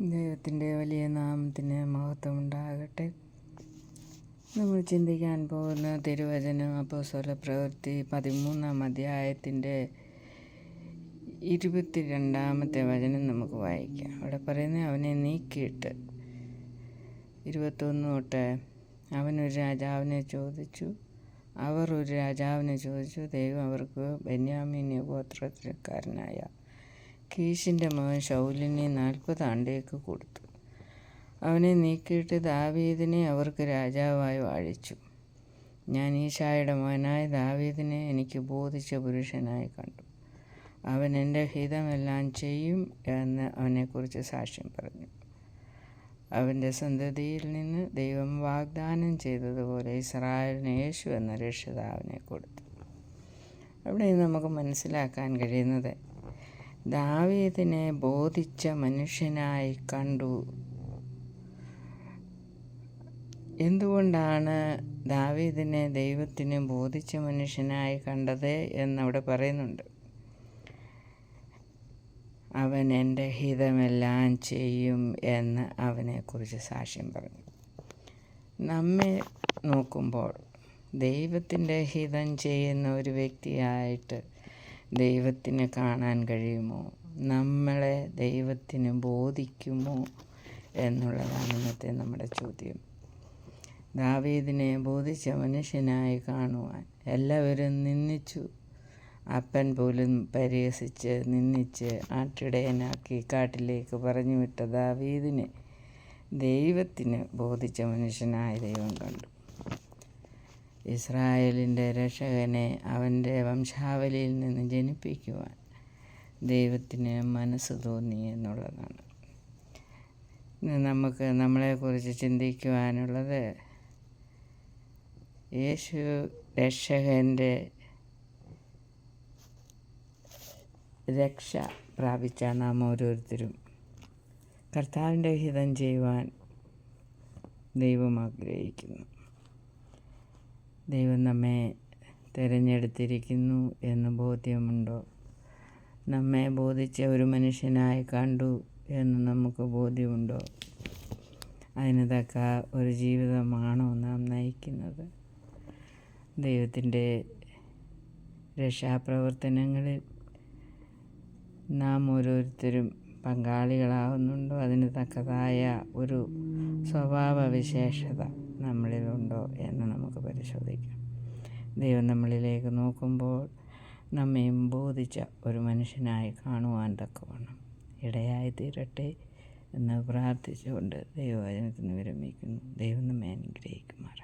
ദൈവത്തിന്റെ വലിയ നാമത്തിന് മഹത്വം ഉണ്ടാകട്ടെ നമ്മൾ ചിന്തിക്കാൻ പോകുന്ന തിരുവചനം അപ്പോസ്വല പ്രവൃത്തി പതിമൂന്നാം അധ്യായത്തിന്റെ ഇരുപത്തിരണ്ടാമത്തെ വചനം നമുക്ക് വായിക്കാം. അവിടെ പറയുന്നത് അവനെ നീക്കിയിട്ട് ഇരുപത്തൊന്ന് തൊട്ട് അവനൊരു രാജാവിനെ ചോദിച്ചു. അവർ ഒരു രാജാവിനെ ചോദിച്ചു. ദൈവം അവർക്ക് ബെന്യാമീൻ ഗോത്രക്കാരനായ കീശിന്റെ മകൻ ശൗലിനെ നാൽപ്പത് ആണ്ടേക്ക് കൊടുത്തു. അവനെ നീക്കിയിട്ട് ദാവീദിനെ അവർക്ക് രാജാവായി വാഴിച്ചു. ഞാൻ ഈശായുടെ മകനായ ദാവീദിനെ എനിക്ക് ബോധിച്ച പുരുഷനായി കണ്ടു. അവൻ എന്റെ ഹിതമെല്ലാം ചെയ്യും എന്ന് അവനെക്കുറിച്ച് സാക്ഷ്യം പറഞ്ഞു. അവന്റെ സന്തതിയിൽ നിന്ന് ദൈവം വാഗ്ദാനം ചെയ്തതുപോലെ ഇസ്രായേലിന് യേശു എന്ന രക്ഷിതാവിനെ കൊടുത്തു. അവിടെ നമുക്ക് മനസ്സിലാക്കാൻ കഴിയുന്നത് ദാവീദിനെ ബോധിച്ച മനുഷ്യനായി കണ്ടു. എന്തുകൊണ്ടാണ് ദാവീദിനെ ദൈവത്തിന് ബോധിച്ച മനുഷ്യനായി കണ്ടത് എന്നവിടെ പറയുന്നുണ്ട്. അവൻ എന്റെ ഹിതമെല്ലാം ചെയ്യും എന്ന് അവനെക്കുറിച്ച് സാക്ഷ്യം പറഞ്ഞു. നമ്മെ നോക്കുമ്പോൾ ദൈവത്തിന്റെ ഹിതം ചെയ്യുന്ന ഒരു വ്യക്തിയായിട്ട് ദൈവത്തിന് കാണാൻ കഴിയുമോ? നമ്മളെ ദൈവത്തിന് ബോധിക്കുമോ എന്നുള്ളതാണ് ഇന്നത്തെ നമ്മുടെ ചോദ്യം. ദാവീദിനെ ബോധിച്ച മനുഷ്യനായി കാണുവാൻ എല്ലാവരും നിന്ദിച്ചു. അപ്പൻ പോലും പരിഹസിച്ച് നിന്ദിച്ച് ആട്ടിടയനാക്കി കാട്ടിലേക്ക് പറഞ്ഞു വിട്ട ദാവീദിനെ ദൈവത്തിന് ബോധിച്ച മനുഷ്യനായ ദൈവം കണ്ടു. ഇസ്രായേലിന്റെ രക്ഷകനെ അവന്റെ വംശാവലിയിൽ നിന്ന് ജനിപ്പിക്കുവാൻ ദൈവത്തിന് മനസ്സ് തോന്നി എന്നുള്ളതാണ്. നമുക്ക് നമ്മളെക്കുറിച്ച് ചിന്തിക്കുവാനുള്ളത് യേശു രക്ഷകന്റെ രക്ഷ പ്രാപിച്ച നാം ഓരോരുത്തരും കർത്താവിന്റെ ഹിതം ചെയ്യുവാൻ ദൈവം ആഗ്രഹിക്കുന്നു. ദൈവം നമ്മെ തിരഞ്ഞെടുത്തിരിക്കുന്നു എന്ന് ബോധ്യമുണ്ടോ? നമ്മെ ബോധിച്ച ഒരു മനുഷ്യനായി കണ്ടു എന്ന് നമുക്ക് ബോധ്യമുണ്ടോ? അതിന് തക്ക ഒരു ജീവിതമാണോ നാം നയിക്കുന്നത്? ദൈവത്തിന്റെ രക്ഷാപ്രവർത്തനങ്ങളിൽ നാം ഓരോരുത്തരും പങ്കാളികളാവുന്നുണ്ടോ? അതിന് തക്കതായ ഒരു സ്വഭാവ വിശേഷത നമ്മളിലുണ്ടോ എന്ന് നമുക്ക് പരിശോധിക്കാം. ദൈവം നമ്മളിലേക്ക് നോക്കുമ്പോൾ നമ്മയും ബോധിച്ച ഒരു മനുഷ്യനായി കാണുവാൻ തക്കവണ്ണം ഇടയായി തീരട്ടെ എന്ന് പ്രാർത്ഥിച്ചുകൊണ്ട് ദൈവവചനത്തിന് വിരമിക്കുന്നു. ദൈവം നമ്മെ അനുഗ്രഹിക്കുമാർ